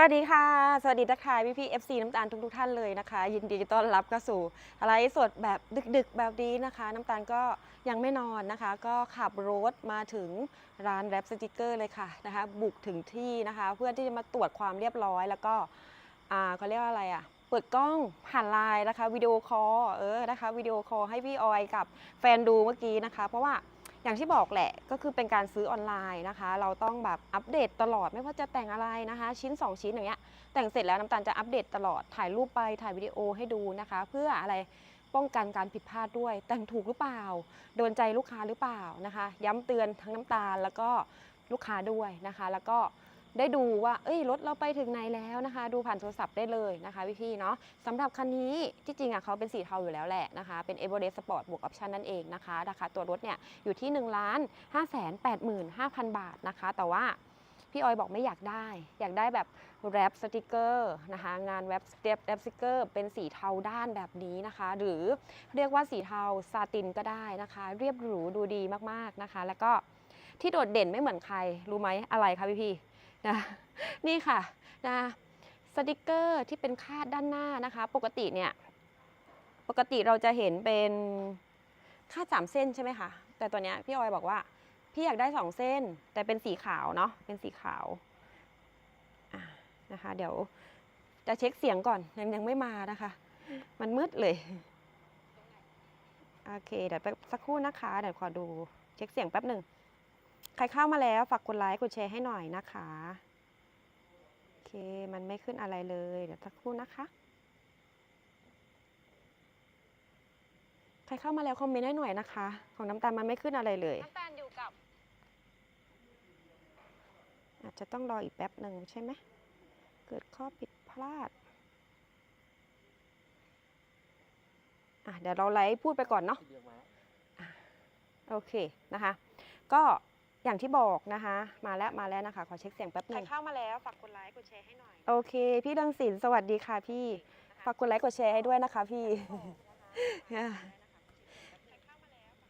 วัสดีค่ะ สวัสดีทักทายพี่พี่เอฟซีน้ำตาลทุกทุกท่านเลยนะคะ ยินดีต้อนรับเข้าสู่ไลฟ์สดแบบดึกๆแบบนี้นะคะ น้ำตาลก็ยังไม่นอนนะคะ ก็ขับรถมาถึงร้านแรปสติกเกอร์เลยค่ะนะคะ บุกถึงที่นะคะ เพื่อที่จะมาตรวจความเรียบร้อย แล้วก็อ่าเขาเรียกว่าอะไรอะเปิดกล้องผ่านไลน์นะคะวิดีโอคอลเออนะคะวิดีโอคอลให้พี่ออยกับแฟนดูเมื่อกี้นะคะ เพราะว่า อย่างที่บอกแหละก็คือเป็นการซื้อออนไลน์นะคะ เราต้องแบบอัปเดตตลอดไม่ว่าจะแต่งอะไรนะคะ ชิ้น 2 ชิ้นอย่างเงี้ยแต่งเสร็จแล้วน้ำตาลจะอัปเดตตลอดถ่ายรูปไปถ่ายวิดีโอให้ดูนะคะ เพื่ออะไรป้องกันการผิดพลาดด้วย แต่งถูกหรือเปล่า โดนใจลูกค้าหรือเปล่านะคะ ย้ำเตือนทั้งน้ำตาลแล้วก็ลูกค้าด้วยนะคะ แล้วก็ ได้ดูว่าเอ้ยรถเราไปถึงไหนแล้วนะคะ ดูผ่านโทรศัพท์ได้เลยนะคะพี่ๆเนาะสำหรับคันนี้ที่จริงอะเขาเป็นสีเทาอยู่แล้วแหละนะคะ เป็น e v e r e s t Sport บวกออปชั่นนั่นเองนะคะราคาตัวรถเนี่ยอยู่ที่1นึ่งล้านห้าแสนแปดหมื่นห้าพันบาทนะคะ แต่ว่าพี่ออยบอกไม่อยากได้ อยากได้แบบแรปสติกเกอร์นะคะงานแรปสเตปแรปสติกเกอร์เป็นสีเทาด้านแบบนี้นะคะ หรือเรียกว่าสีเทาซาตินก็ได้นะคะ เรียบหรูดูดีมากๆนะคะ แล้วก็ที่โดดเด่นไม่เหมือนใครรู้ไหมอะไรคะพี่พี่ นะนี่ค่ะนะสติกเกอร์ที่เป็นคาดด้านหน้านะคะ ปกติเนี่ยปกติเราจะเห็นเป็นคาดสามเส้นใช่ไหมคะแต่ตัวเนี้ยพี่ออยบอกว่าพี่อยากได้สองเส้น แต่เป็นสีขาวเนาะเป็นสีขาวะนะคะ เดี๋ยวจะเช็คเสียงก่อนยังยังไม่มานะคะ มันมืดเลยโอเคเดี๋ยวแป๊บสักครู่นะคะเดี๋ยวขอดูเช็คเสียงแป๊บหนึ่ง ใครเข้ามาแล้วฝากกดไลค์กดแชร์ให้หน่อยนะคะโอเคมันไม่ขึ้นอะไรเลยเดี๋ยวสักครู่นะคะ ใครเข้ามาแล้วคอมเมนต์ให้หน่อยนะคะ ของน้ำตาลมันไม่ขึ้นอะไรเลยน้ำตาลอยู่กับ อาจจะต้องรออีกแป๊บหนึ่งใช่ไหมเกิดข้อผิดพลาดอะเดี๋ยวเราไลฟ์พูดไปก่อนเนาะโอเคนะคะ ก็ อย่างที่บอกนะคะ มาแล้วมาแล้วนะคะ ขอเช็คเสียงแป๊บหใครนึ่งเข้ามาแล้วฝากกดไลค์กดแชร์ให้หน่อยโอเค พี่ดังศิลป์สวัสดีค่ะพี่ ฝากกดไลค์กดแชร์ให้ด้วยนะคะพี่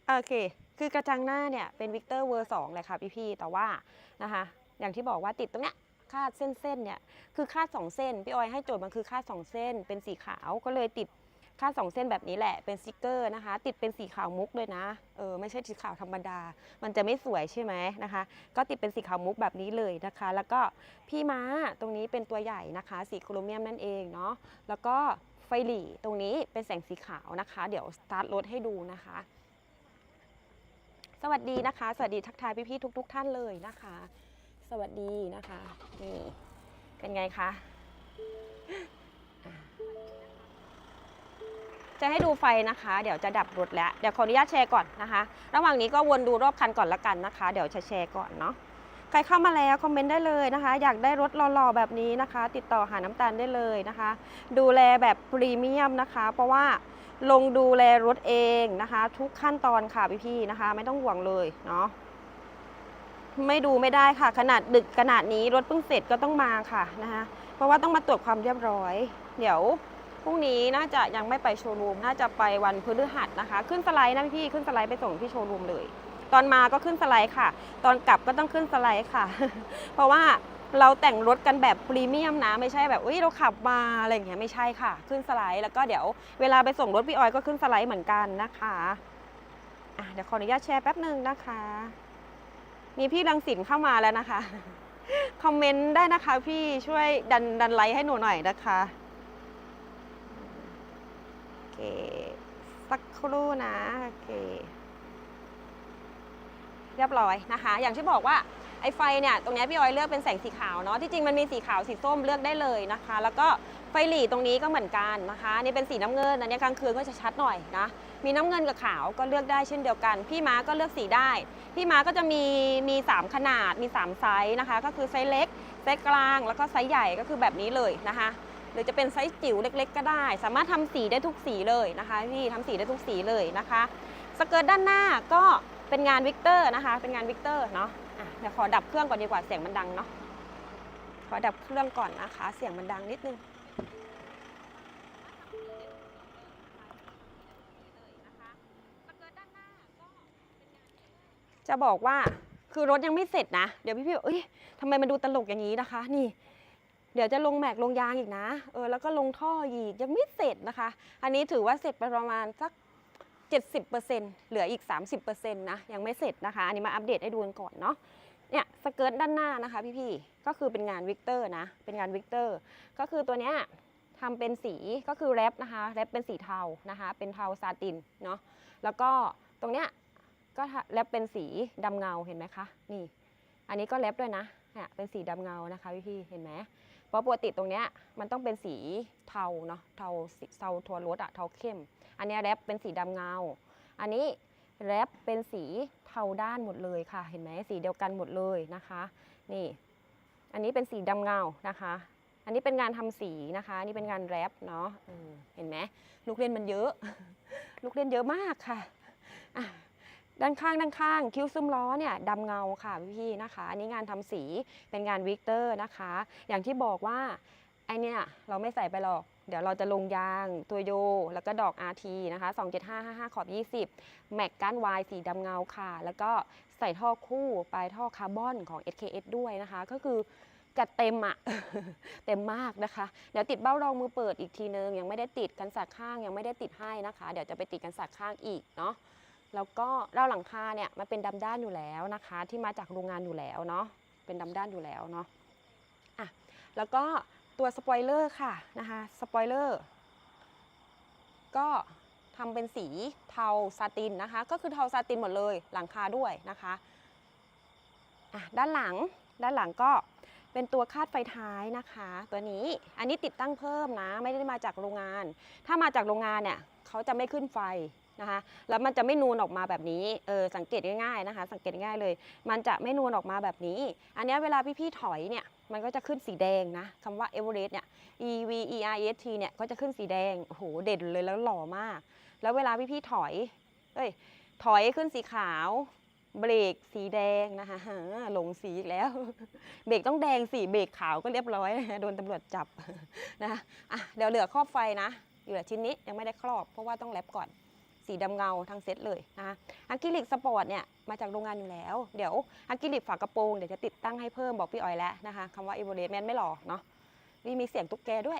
โอเค คือกระจังหน้าเนี่ยเป็นวิกเตอร์เวอร์สองเลยค่ะพี่ๆแต่ว่านะคะ อย่างที่บอกว่าติดตรงเนี้ยคาดเส้นๆเนี่ย คือคาดสองเส้น พี่ออยให้โจทย์มันคือคาดสองเส้น เป็นสีขาว ก็เลยติด คาดสองเส้นแบบนี้แหละเป็นสติกเกอร์นะคะ ติดเป็นสีขาวมุกด้วยนะเออไม่ใช่สีขาวธรรมดา มันจะไม่สวยใช่ไหมนะคะ ก็ติดเป็นสีขาวมุกแบบนี้เลยนะคะ แล้วก็พี่ม้าตรงนี้เป็นตัวใหญ่นะคะ สีโครเมียมนั่นเองเนาะแล้วก็ไฟหลีตรงนี้เป็นแสงสีขาวนะคะ เดี๋ยวสตาร์ทรถให้ดูนะคะ สวัสดีนะคะ สวัสดีทักทายพี่ๆทุก ๆ ท่านเลยนะคะ สวัสดีนะคะนี่เป็นไงคะ จะให้ดูไฟนะคะ เดี๋ยวจะดับรถแล้ว เดี๋ยวขออนุญาตแชร์ก่อนนะคะ ระหว่างนี้ก็วนดูรอบคันก่อนละกันนะคะ เดี๋ยวจะแชร์ก่อนเนาะ ใครเข้ามาแล้วคอมเมนต์ได้เลยนะคะ อยากได้รถหล่อๆแบบนี้นะคะ ติดต่อหาน้ำตาลได้เลยนะคะ ดูแลแบบพรีเมียมนะคะ เพราะว่าลงดูแลรถเองนะคะ ทุกขั้นตอนค่ะพี่ๆนะคะ ไม่ต้องห่วงเลยเนาะไม่ดูไม่ได้ค่ะ ขนาดดึกขนาดนี้รถเพิ่งเสร็จก็ต้องมาค่ะนะคะเพราะว่าต้องมาตรวจความเรียบร้อย เดี๋ยว พรุ่งนี้น่าจะยังไม่ไปโชว์รูม น่าจะไปวันพฤหัสนะคะ ขึ้นสไลด์นะพี่ขึ้นสไลด์ไปส่งที่โชว์รูมเลย ตอนมาก็ขึ้นสไลด์ค่ะ ตอนกลับก็ต้องขึ้นสไลด์ค่ะ เพราะว่าเราแต่งรถกันแบบพรีเมียมนะ ไม่ใช่แบบอุ้ยเราขับมาอะไรอย่างเงี้ยไม่ใช่ค่ะ ขึ้นสไลด์แล้วก็เดี๋ยวเวลาไปส่งรถพี่ออยก็ขึ้นสไลด์เหมือนกันนะคะอะเดี๋ยวขออนุญาตแชร์แป๊บหนึ่งนะคะ มีพี่รังสินเข้ามาแล้วนะคะคอมเมนต์ได้นะคะพี่ช่วยดันดันไลค์ให้หนูหน่อยนะคะ เค สักครู่นะ โอเค เรียบร้อยนะคะ อย่างที่บอกว่าไอ้ไฟเนี่ย ตรงนี้พี่ออยเลือกเป็นแสงสีขาวเนาะ ที่จริงมันมีสีขาวสีส้มเลือกได้เลยนะคะ แล้วก็ไฟหลีตรงนี้ก็เหมือนกันนะคะ นี่เป็นสีน้ำเงิน อันนี้กลางคืนก็จะชัดหน่อยนะ มีน้ำเงินกับขาวก็เลือกได้เช่นเดียวกัน พี่ม้าก็เลือกสีได้ พี่ม้าก็จะมีมี 3 ขนาด มี 3 ไซส์นะคะ ก็คือไซส์เล็ก ไซส์กลาง แล้วก็ไซส์ใหญ่ก็คือแบบนี้เลยนะคะ รือจะเป็นไซส์จิ๋วเล็ก ๆ ก็ได้ สามารถทำสีได้ทุกสีเลยนะคะพี่ทำสีได้ทุกสีเลยนะคะสเกิร์ตด้านหน้าก็เป็นงานวิกเตอร์นะคะ เป็นงานวิกเตอร์เนาะเดี๋ยวขอดับเครื่องก่อนดีกว่าเสียงมันดังเนาะขอดับเครื่องก่อนนะคะ เสียงมันดังนิดนึงจะบอกว่าคือรถยังไม่เสร็จนะ เดี๋ยวพี่พี่ๆบอกเอ้ยทำไมมันดูตลกอย่างนี้นะคะ นี่ เดี๋ยวจะลงแม็กลงยางอีกนะ เออแล้วก็ลงท่ออีกยังไม่เสร็จนะคะ อันนี้ถือว่าเสร็จไปประมาณสัก 70%เหลืออีก 30%นะยังไม่เสร็จนะคะ อันนี้มาอัปเดตให้ดูกันก่อนเนาะเนี่ยสเกิร์ตด้านหน้านะคะพี่ๆก็คือเป็นงานวิกเตอร์นะเป็นงานวิกเตอร์ก็คือตัวเนี้ยทำเป็นสีก็คือแรปนะคะแรปเป็นสีเทานะคะเป็นเทาซาตินเนาะแล้วก็ตรงเนี้ยก็แรปเป็นสีดำเงาเห็นไหมคะนี่ อันนี้ก็แรปด้วยนะเนี่ยเป็นสีดำเงานะคะพี่ๆเห็นไหมเพราะปกติตรงเนี้ยมันต้องเป็นสีเทาเนาะเทาเทาทัวรถอะเทาเข้ม อันนี้แรปเป็นสีดำเงา อันนี้แรปเป็นสีเทาด้านหมดเลยค่ะ เห็นไหมสีเดียวกันหมดเลยนะคะ นี่ อันนี้เป็นสีดำเงานะคะ อันนี้เป็นงานทำสีนะคะนี่เป็นงานแรปเนาะเออเห็นไหมลูกเล่นมันเยอะ ลูกเล่นเยอะมากค่ะอะ ด้านข้างด้านข้างคิ้วซุ้มล้อเนี่ยดำเงาค่ะพี่ๆนะคะอันนี้งานทำสีเป็นงานวิกเตอร์นะคะ อย่างที่บอกว่าไอเนี่ยเราไม่ใส่ไปหรอก เดี๋ยวเราจะลงยางตัวโย แล้วก็ดอก RT นะคะ27555 ขอบ 20 แม็กก้านวายสีดำเงาค่ะ แล้วก็ใส่ท่อคู่ปลายท่อคาร์บอนของ SKS ด้วยนะคะ ก็คือจัดเต็มอะเต็มมากนะคะ เดี๋ยวติดเบ้ารองมือเปิดอีกทีนึง ยังไม่ได้ติดกันสาดข้างยังไม่ได้ติดให้นะคะ เดี๋ยวจะไปติดกันสาดข้างอีกเนาะ แล้วก็เราหลังคาเนี่ยมันเป็นดำด้านอยู่แล้วนะคะ ที่มาจากโรงงานอยู่แล้วเนาะเป็นดำด้านอยู่แล้วเนาะอะแล้วก็ตัวสปอยเลอร์ค่ะนะคะสปอยเลอร์ก็ทำเป็นสีเทาซาตินนะคะ ก็คือเทาซาตินหมดเลยหลังคาด้วยนะคะอะด้านหลังด้านหลังก็เป็นตัวคาดไฟท้ายนะคะ ตัวนี้อันนี้ติดตั้งเพิ่มนะ ไม่ได้มาจากโรงงาน ถ้ามาจากโรงงานเนี่ยเขาจะไม่ขึ้นไฟ นะคะ แล้วมันจะไม่นูนออกมาแบบนี้ เออสังเกตง่ายๆนะคะ สังเกตง่ายเลย มันจะไม่นูนออกมาแบบนี้ อันนี้เวลาพี่ๆถอยเนี่ย มันก็จะขึ้นสีแดงนะคำว่า Everest เนี่ย E V E R E S T เนี่ย ก็จะขึ้นสีแดง โอ้โห เด่นเลยแล้วหล่อมาก แล้วเวลาพี่ๆถอย เอ้ย ถอยขึ้นสีขาว เบรกสีแดงนะคะหลงสีอีกแล้ว เบรกต้องแดงสีเบรกขาวก็เรียบร้อย โดนตำรวจจับนะคะอะ เดี๋ยวเหลือครอบไฟนะเหลือชิ้นนี้ยังไม่ได้ครอบเพราะว่าต้องแรปก่อน สีดำเงาทั้งเซตเลยนะคะอะคริลิกสปอร์ตเนี่ยมาจากโรงงานอยู่แล้ว เดี๋ยวอะคริลิกฝากระโปรงเดี๋ยวจะติดตั้งให้เพิ่มบอกพี่ออยแล้วนะคะคำว่า e v o l u t e แมนไม่หลอกเนาะนี่มีเสียงตุ๊กแกด้วย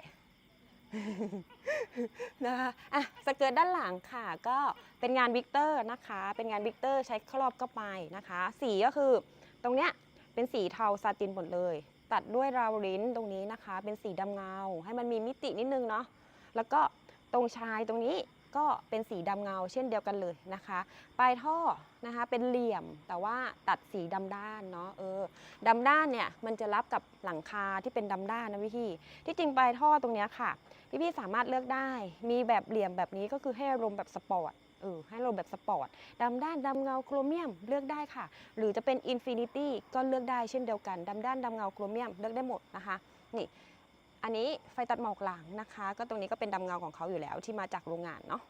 นะคะอะสเกิร์ตด้านหลังค่ะ ก็เป็นงานวิกเตอร์นะคะ เป็นงานวิกเตอร์ใช้ครอบเข้าไปนะคะ สีก็คือตรงเนี้ยเป็นสีเทาซาตินหมดเลย ตัดด้วยราวลิ้นตรงนี้นะคะ เป็นสีดำเงา ให้มันมีมิตินิดนึงเนาะแล้วก็ตรงชายตรงนี้ ก็เป็นสีดำเงาเช่นเดียวกันเลยนะคะ ปลายท่อนะคะเป็นเหลี่ยมแต่ว่าตัดสีดำด้านเนาะเออดำด้านเนี่ยมันจะรับกับหลังคาที่เป็นดำด้านนะพี่ที่ที่จริงปลายท่อตรงนี้ค่ะพี่พี่สามารถเลือกได้มีแบบเหลี่ยมแบบนี้ก็คือให้อารมณ์แบบสปอร์ตเออให้อารมแบบสปอร์ตดำด้านดำเงาโครเมียมเลือกได้ค่ะ หรือจะเป็นอินฟินิตี้ก็เลือกได้เช่นเดียวกันดำด้านดำเงาโครเมียมเลือกได้หมดนะคะ นี่ อันนี้ไฟตัดหมอกหลังนะคะ ก็ตรงนี้ก็เป็นดำเงาของเขาอยู่แล้วที่มาจากโรงงานเนาะ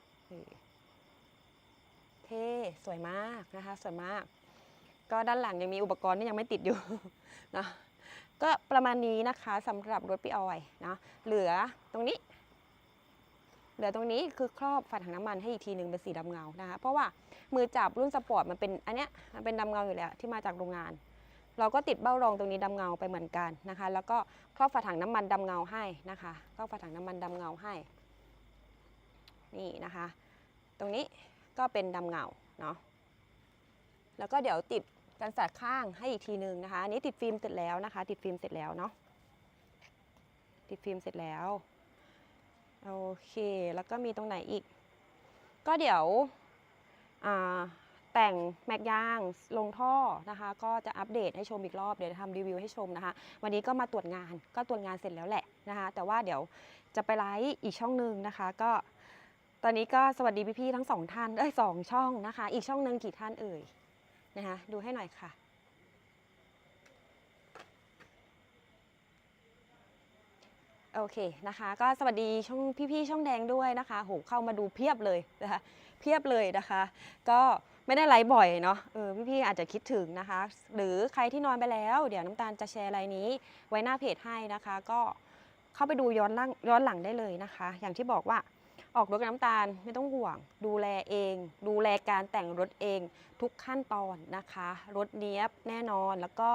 เท่สวยมากนะคะสวยมาก ก็ด้านหลังยังมีอุปกรณ์ที่ยังไม่ติดอยู่นะก็ประมาณนี้นะคะสำหรับรถพี่ออยนะเหลือตรงนี้เหลือตรงนี้คือครอบฝาถังน้ำมันให้อีกทีหนึ่งเป็นสีดำเงานะคะเพราะว่ามือจับรุ่นสปอร์ตมันเป็นอันเนี้ยมันเป็นดำเงาอยู่แล้วที่มาจากโรงงาน เราก็ติดเบ้ารองตรงนี้ดำเงาไปเหมือนกันนะคะ แล้วก็ครอบฝาถังน้ำมันดำเงาให้นะคะครอบฝาถังน้ำมันดำเงาให้ นี่นะคะ ตรงนี้ก็เป็นดำเงาเนาะแล้วก็เดี๋ยวติดกันสาดข้างให้อีกทีหนึ่งนะคะอันนี้ติดฟิล์มเสร็จแล้วนะคะ ติดฟิล์มเสร็จแล้วเนาะติดฟิล์มเสร็จแล้วโอเค แล้วก็มีตรงไหนอีก ก็เดี๋ยวอ่า แต่งแม็กยางลงท่อนะคะ ก็จะอัปเดตให้ชมอีกรอบเดี๋ยวทำรีวิวให้ชมนะคะ วันนี้ก็มาตรวจงานก็ตรวจงานเสร็จแล้วแหละนะคะ แต่ว่าเดี๋ยวจะไปไลฟ์อีกช่องหนึ่งนะคะ ก็ตอนนี้ก็สวัสดีพี่ๆทั้งสองท่านเอ้ยสองช่องนะคะ อีกช่องหนึ่งกี่ท่านเอ่ยนะคะดูให้หน่อยค่ะโอเคนะคะก็สวัสดีช่องพี่ๆช่องแดงด้วยนะคะโหเข้ามาดูเพียบเลยนะคะเพียบเลยนะคะ ก็ ไม่ได้ไลฟ์บ่อยเนาะเออพี่ๆอาจจะคิดถึงนะคะ หรือใครที่นอนไปแล้ว เดี๋ยวน้ำตาลจะแชร์ไลน์นี้ ไว้หน้าเพจให้นะคะ ก็เข้าไปดูย้อนหลังย้อนหลังได้เลยนะคะ อย่างที่บอกว่า ออกรถกับน้ำตาลไม่ต้องห่วง ดูแลเอง ดูแลการแต่งรถเองทุกขั้นตอนนะคะ รถเนี้ยบแน่นอนแล้วก็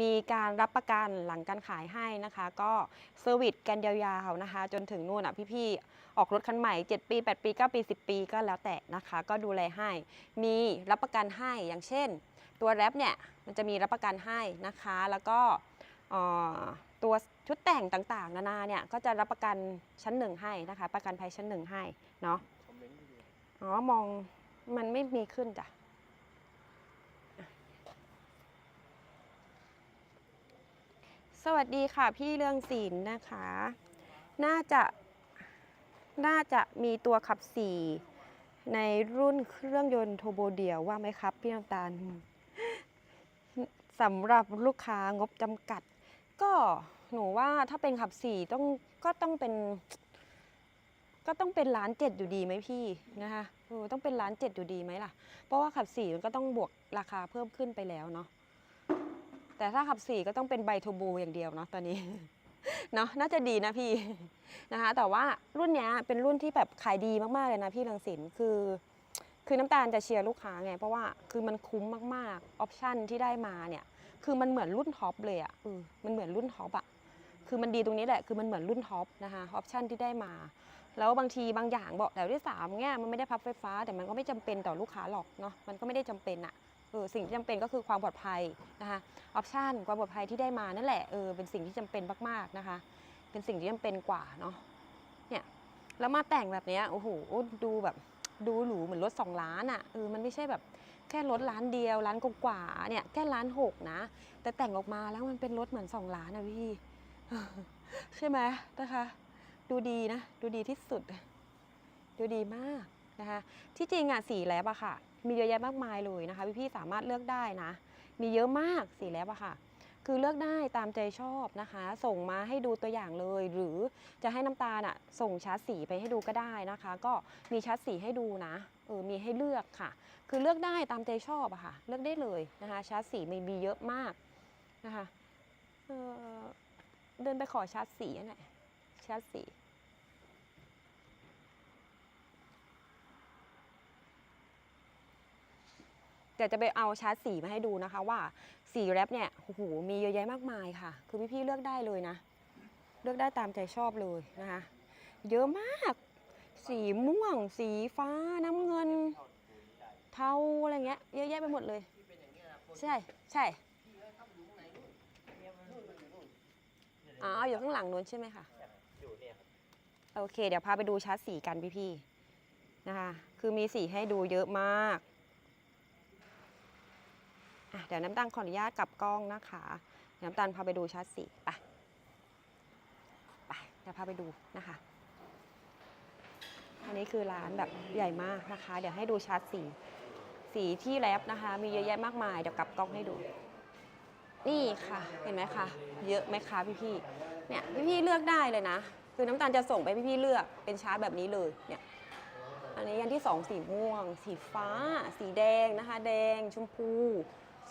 มีการรับประกันหลังการขายให้นะคะ ก็เซอร์วิสกันยาวๆนะคะ จนถึงนู่นอะพี่ๆออกรถคันใหม่ 7 ปี 8 ปี 9 ปี 10 ปีก็แล้วแต่นะคะ ก็ดูแลให้ มีรับประกันให้อย่างเช่น ตัวแรปเนี่ยมันจะมีรับประกันให้นะคะ แล้วก็อ่อ ตัวชุดแต่งต่างๆ นานาเนี่ยก็จะรับประกันชั้นหนึ่งให้นะคะ ประกันภัยชั้นหนึ่งให้เนาะอ๋อมองมันไม่มีขึ้นจ้ะสวัสดีค่ะพี่เรื่องศิลนะคะ น่าจะ น่าจะมีตัวขับสี่ในรุ่นเครื่องยนต์โทโบเดียวว่าไหมครับ พี่น้ำตาลสำหรับลูกค้างบจำกัด ก็ หนูว่าถ้าเป็นขับสี่ต้องก็ต้องเป็น ก็ต้องเป็นล้านเจ็ดอยู่ดีไหมพี่นะคะเออต้องเป็นล้านเจ็ดอยู่ดีไหมล่ะ เพราะว่าขับสี่มันก็ต้องบวกราคาเพิ่มขึ้นไปแล้วเนาะแต่ถ้าขับสี่ก็ต้องเป็นไบโทโบอย่างเดียวเนาะตอนนี้เนาะน่าจะดีนะพี่นะคะ แต่ว่ารุ่นเนี้ยเป็นรุ่นที่แบบขายดีมากๆเลยนะพี่รังสินคือ คือน้ำตาลจะเชียร์ลูกค้าไง เพราะว่าคือมันคุ้มมากๆออปชั่นที่ได้มาเนี่ย คือมันเหมือนรุ่นท็อปเลยอะ่ะมันเหมือนรุ่นท็อปอะ คือมันดีตรงนี้แหละ คือมันเหมือนรุ่นท็อปนะคะออปชันที่ได้มา แล้วบางทีบางอย่างบอกแถวที่สามเนี่ยมันไม่ได้พับไฟฟ้า แต่มันก็ไม่จำเป็นต่อลูกค้าหรอกเนาะ มันก็ไม่ได้จำเป็นอะเออสิ่งที่จำเป็นก็คือความปลอดภัยนะคะออปชันความปลอดภัยที่ได้มานั่นแหละเออเป็นสิ่งที่จำเป็นมากๆนะคะ เป็นสิ่งที่จำเป็นกว่าเนาะเนี่ยแล้วมาแต่งแบบเนี้ยโอ้โหดูแบบดูหรูเหมือนรถสองล้านอะ่ะเออมันไม่ใช่แบบแค่รถล้านเดียวล้านกว่าเนี่ยแค่ล้านหกนะ แต่แต่งออกมาแล้วมันเป็นรถเหมือนสองล้านอะพี่ ใช่ไหมนะคะ ดูดีนะ ดูดีที่สุด ดูดีมากนะคะ ที่จริงอะสีแลบอะค่ะ มีเยอะแยะมากมายเลยนะคะ พี่ๆสามารถเลือกได้นะ มีเยอะมากสีแลบอะค่ะ คือเลือกได้ตามใจชอบนะคะ ส่งมาให้ดูตัวอย่างเลย หรือจะให้น้ำตาลอะส่งชาร์จสีไปให้ดูก็ได้นะคะ ก็มีชาร์จสีให้ดูนะเออมีให้เลือกค่ะ คือเลือกได้ตามใจชอบอะค่ะ เลือกได้เลยนะคะ ชาร์จสีมีมีเยอะมากนะคะเออ เดินไปขอชาร์จสีหน่อยชาร์จสีเดี๋ยวจะไปเอาชาร์จสีมาให้ดูนะคะว่าสีแรปเนี่ยโอ้โหมีเยอะแยะมากมายค่ะ คือพี่ๆเลือกได้เลยนะ เลือกได้ตามใจชอบเลยนะคะ เยอะมาก สีม่วง สีฟ้าน้ำเงิน เทาอะไรเงี้ยเยอะแยะไปหมดเลย ใช่ใช่ อ๋ออยู่ข้างหลังนู้นใช่ไหมคะโอเค เดี๋ยวพาไปดูชาร์จสีกันพี่ๆนะคะ คือมีสีให้ดูเยอะมากอะเดี๋ยวน้ำตาลขออนุญาตกลับกล้องนะคะเดี๋ยวน้ำตาลพาไปดูชาร์จสีไปไปเดี๋ยวพาไปดูนะคะ อันนี้คือร้านแบบใหญ่มากนะคะ เดี๋ยวให้ดูชาร์จสี สีที่แรปนะคะ มีเยอะแยะมากมาย เดี๋ยวกลับกล้องให้ดู นี่ค่ะ เห็นไหมคะ เยอะไหมคะพี่ๆเนี่ยพี่ๆเลือกได้เลยนะ คือน้ำตาลจะส่งไปพี่ๆเลือกเป็นชาร์จแบบนี้เลยเนี่ยอันนี้อันที่สองสีม่วง สีฟ้า สีแดงนะคะ แดงชมพู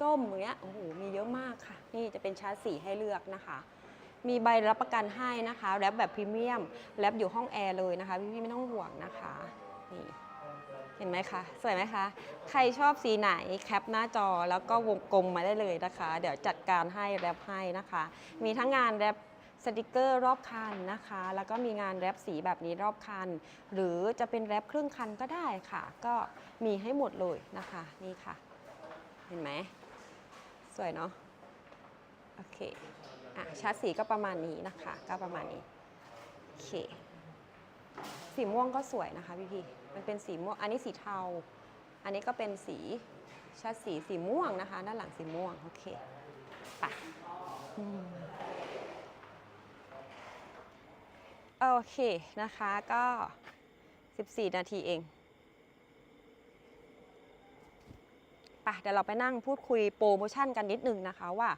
ส้มอย่างเงี้ยโอ้โหมีเยอะมากค่ะ นี่จะเป็นชาร์จสีให้เลือกนะคะ มีใบรับประกันให้นะคะแรปแบบพรีเมียมแรปอยู่ห้องแอร์เลยนะคะ พี่ๆไม่ต้องห่วงนะคะนี่ ห็นไหมคะ สวยไหมคะ ใครชอบสีไหนแคปหน้าจอแล้วก็วงกลมมาได้เลยนะคะ เดี๋ยวจัดการให้แรปให้นะคะ มีทั้งงานแรปสติกเกอร์รอบคันนะคะ แล้วก็มีงานแรปสีแบบนี้รอบคัน หรือจะเป็นแรปครึ่งคันก็ได้ค่ะ ก็มีให้หมดเลยนะคะ นี่ค่ะ เห็นไหม สวยเนาะ โอเค อะชาร์จสีก็ประมาณนี้นะคะ ก็ประมาณนี้ โอเค สีม่วงก็สวยนะคะพี่พี่มันเป็นสีม่วง อันนี้สีเทา อันนี้ก็เป็นสีชาร์จสีสีม่วงนะคะ ด้านหลังสีม่วง โอเคไปโอเคนะคะก็ 14 นาทีเองไปเดี๋ยวเราไปนั่งพูดคุยโปรโมชั่นกันนิดนึงนะคะว่า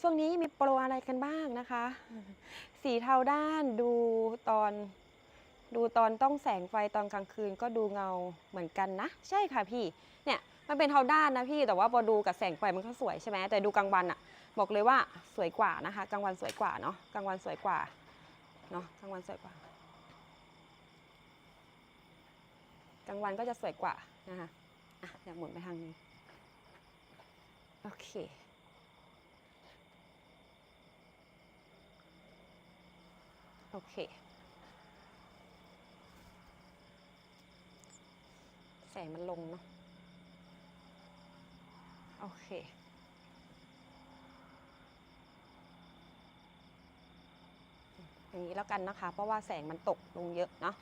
ช่วงนี้มีโปรอะไรกันบ้างนะคะ สีเทาด้านดูตอน ดูตอนต้องแสงไฟตอนกลางคืนก็ดูเงาเหมือนกันนะ ใช่ค่ะพี่ เนี่ยมันเป็นเทาด้านนะพี่แต่ว่าพอดูกับแสงไฟมันก็สวยใช่ไหมแต่ดูกลางวันอะบอกเลยว่าสวยกว่านะคะกลางวันสวยกว่าเนาะกลางวันสวยกว่าเนาะกลางวันสวยกว่ากลางวันก็จะสวยกว่านะคะอะเดี๋ยวหมุนไปทางนี้โอเคโอเค แสงมันลงเนาะ โอเค อย่างนี้แล้วกันนะคะ เพราะว่าแสงมันตกลงเยอะเนาะ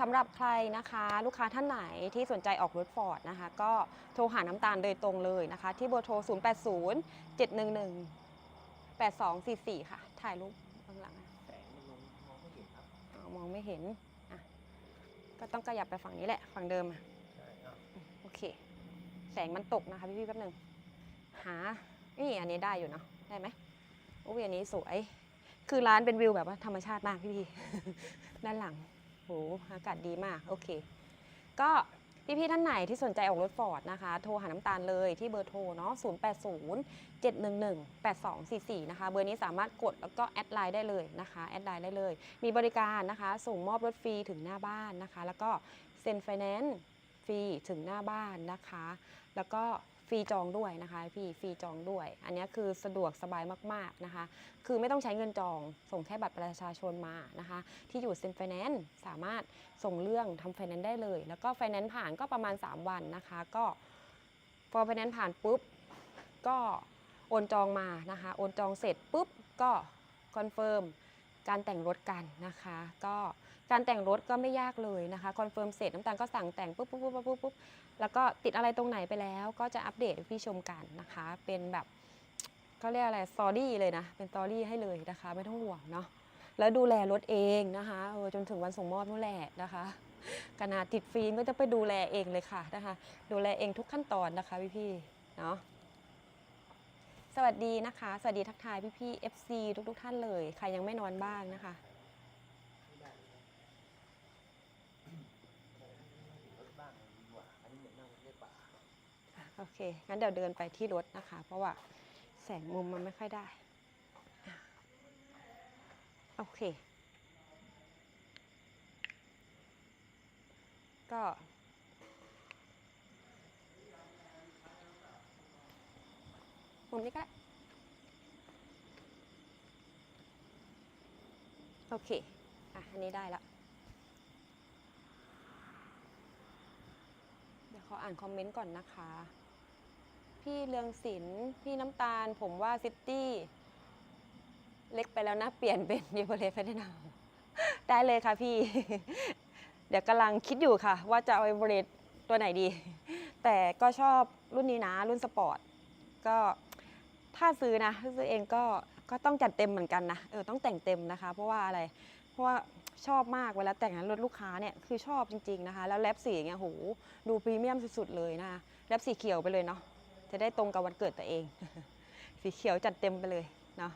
สำหรับใครนะคะลูกค้าท่านไหนที่สนใจออกรถฟอร์ดนะคะ ก็โทรหาน้ำตาลโดยตรงเลยนะคะ ที่เบอร์โทร 080 711 8244 ค่ะ ถ่ายรูปข้างหลังอะแสงมันลงมองไม่เห็นครับอ๋อมองไม่เห็น อะ ก็ต้องขยับไปฝั่งนี้แหละ ฝั่งเดิมอะใช่ครับโอ เค แสงมันตกนะคะพี่ๆแป๊บหนึ่งหานี่อันนี้ได้อยู่เนาะได้ไหมโอ้ยอันนี้สวย คือร้านเป็นวิวแบบว่าธรรมชาติมากพี่ๆด้านหลังโหอากาศดีมาก โอเค ก็พี่ๆท่านไหนที่สนใจออกรถฟอร์ดนะคะ โทรหาน้ำตาลเลยที่เบอร์โทรเนาะ 080 711 8244 นะคะ เบอร์นี้สามารถกดแล้วก็แอดไลน์ได้เลยนะคะ แอดไลน์ได้เลย มีบริการนะคะ ส่งมอบรถฟรีถึงหน้าบ้านนะคะ แล้วก็เซ็นไฟแนนซ์ ฟรีถึงหน้าบ้านนะคะ แล้วก็ฟรีจองด้วยนะคะพี่ฟรีจองด้วย อันนี้คือสะดวกสบายมากๆนะคะ คือไม่ต้องใช้เงินจอง ส่งแค่บัตรประชาชนมานะคะ ที่อยู่เซ็นไฟแนนซ์สามารถส่งเรื่องทำไฟแนนซ์ได้เลย แล้วก็ไฟแนนซ์ผ่านก็ประมาณ 3 วันนะคะ ก็พอไฟแนนซ์ผ่านปุ๊บ ก็โอนจองมานะคะ โอนจองเสร็จปุ๊บก็คอนเฟิร์ม การแต่งรถกันนะคะ ก็การแต่งรถก็ไม่ยากเลยนะคะคอนเฟิร์มเสร็จน้ำตาลก็สั่งแต่งปุ๊บปุ๊บปุ๊บปุ๊บปุ๊บปุ๊บแล้วก็ติดอะไรตรงไหนไปแล้ว ก็จะอัปเดตให้พี่ชมกันนะคะ เป็นแบบเขาเรียกอะไรสตอรี่เลยนะ เป็นสตอรี่ให้เลยนะคะ ไม่ต้องห่วงเนาะแล้วดูแลรถเองนะคะเออจนถึงวันส่งมอบนู่นแหละนะคะขนาดติดฟิล์มก็จะไปดูแลเองเลยค่ะนะคะ ดูแลเองทุกขั้นตอนนะคะพี่ๆเนาะ สวัสดีนะคะ สวัสดีทักทายพี่พี่ๆ FC ทุกทุกๆท่านเลย ใครยังไม่นอนบ้างนะคะ โอเค งั้นเดี๋ยวเดินไปที่รถนะคะ เพราะว่าแสงมุมมันไม่ค่อยได้ โอเค ก็ มุมนี้ก็ได้โอเค อะ อันนี้ได้แล้วเดี๋ยวขออ่านคอมเมนต์ก่อนนะคะ พี่เรืองศิลป์พี่น้ำตาล ผมว่าซิตี้ เล็กไปแล้วนะ เปลี่ยนเป็นเยเบเลฟได้นาได้เลยค่ะพี่ เดี๋ยวกำลังคิดอยู่ค่ะ ว่าจะเอาเยเบเลตัวไหนดี แต่ก็ชอบรุ่นนี้นะ รุ่นสปอร์ต ก็ ถ้าซื้อนะถ้าซื้อเองก็ก็ต้องจัดเต็มเหมือนกันนะเออต้องแต่งเต็มนะคะ เพราะว่าอะไร เพราะว่าชอบมากเวลาแต่งงานรถลูกค้าเนี่ยคือชอบจริงๆนะคะ แล้วแรปสีอย่างเงี้ยโหดูพรีเมียมสุดๆเลยนะคะแรปสีเขียวไปเลยเนาะจะได้ตรงกับวันเกิดตัวเอง สีเขียวจัดเต็มไปเลยเนาะ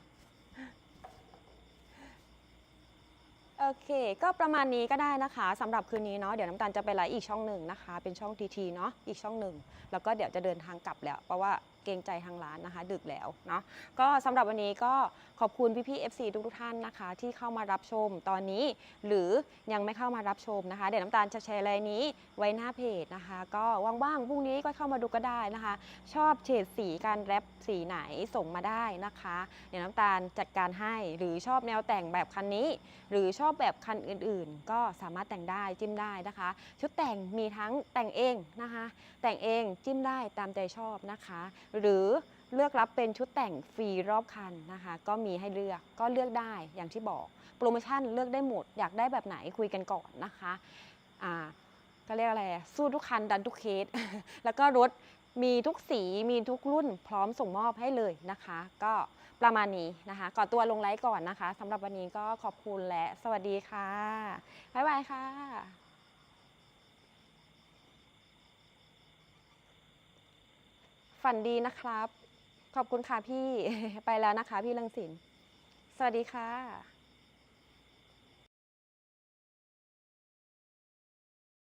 โอเค ก็ประมาณนี้ก็ได้นะคะสำหรับคืนนี้เนาะเดี๋ยวน้ำตาลจะไปไลฟ์อีกช่องหนึ่งนะคะ เป็นช่องทีทีเนาะอีกช่องหนึ่งแล้วก็เดี๋ยวจะเดินทางกลับแล้ว เพราะว่าเกรงใจทางร้านนะคะ ดึกแล้วเนาะก็สำหรับวันนี้ก็ขอบคุณพี่ๆ FC ทุกๆท่านนะคะ ที่เข้ามารับชมตอนนี้ หรือยังไม่เข้ามารับชมนะคะ เดี๋ยวน้ำตาลจะแชร์อะไรนี้ไว้หน้าเพจนะคะ ก็ว่างๆพรุ่งนี้ก็เข้ามาดูก็ได้นะคะ ชอบเฉดสีการแรปสีไหนส่งมาได้นะคะ เดี๋ยวน้ำตาลจัดการให้หรือชอบแนวแต่งแบบคันนี้ หรือชอบแบบคันอื่นๆ ก็สามารถแต่งได้จิ้มได้นะคะ ชุดแต่งมีทั้งแต่งเองนะคะ แต่งเองจิ้มได้ตามใจชอบนะคะหรือเลือกรับเป็นชุดแต่งฟรีรอบคันนะคะ ก็มีให้เลือกก็เลือกได้อย่างที่บอก โปรโมชั่นเลือกได้หมด อยากได้แบบไหนคุยกันก่อนนะคะอ่าก็เรียกอะไรสู้ทุกคันดันทุกเคส แล้วก็รถมีทุกสีมีทุกรุ่นพร้อมส่งมอบให้เลยนะคะ ก็ประมาณนี้นะคะก่อตัวลงไลฟ์ก่อนนะคะสำหรับวันนี้ก็ขอบคุณและสวัสดีค่ะ บ๊ายบายค่ะ ฝันดีนะครับ ขอบคุณค่ะพี่ ไปแล้วนะคะ พี่เรืองสิน สวัสดีค่ะ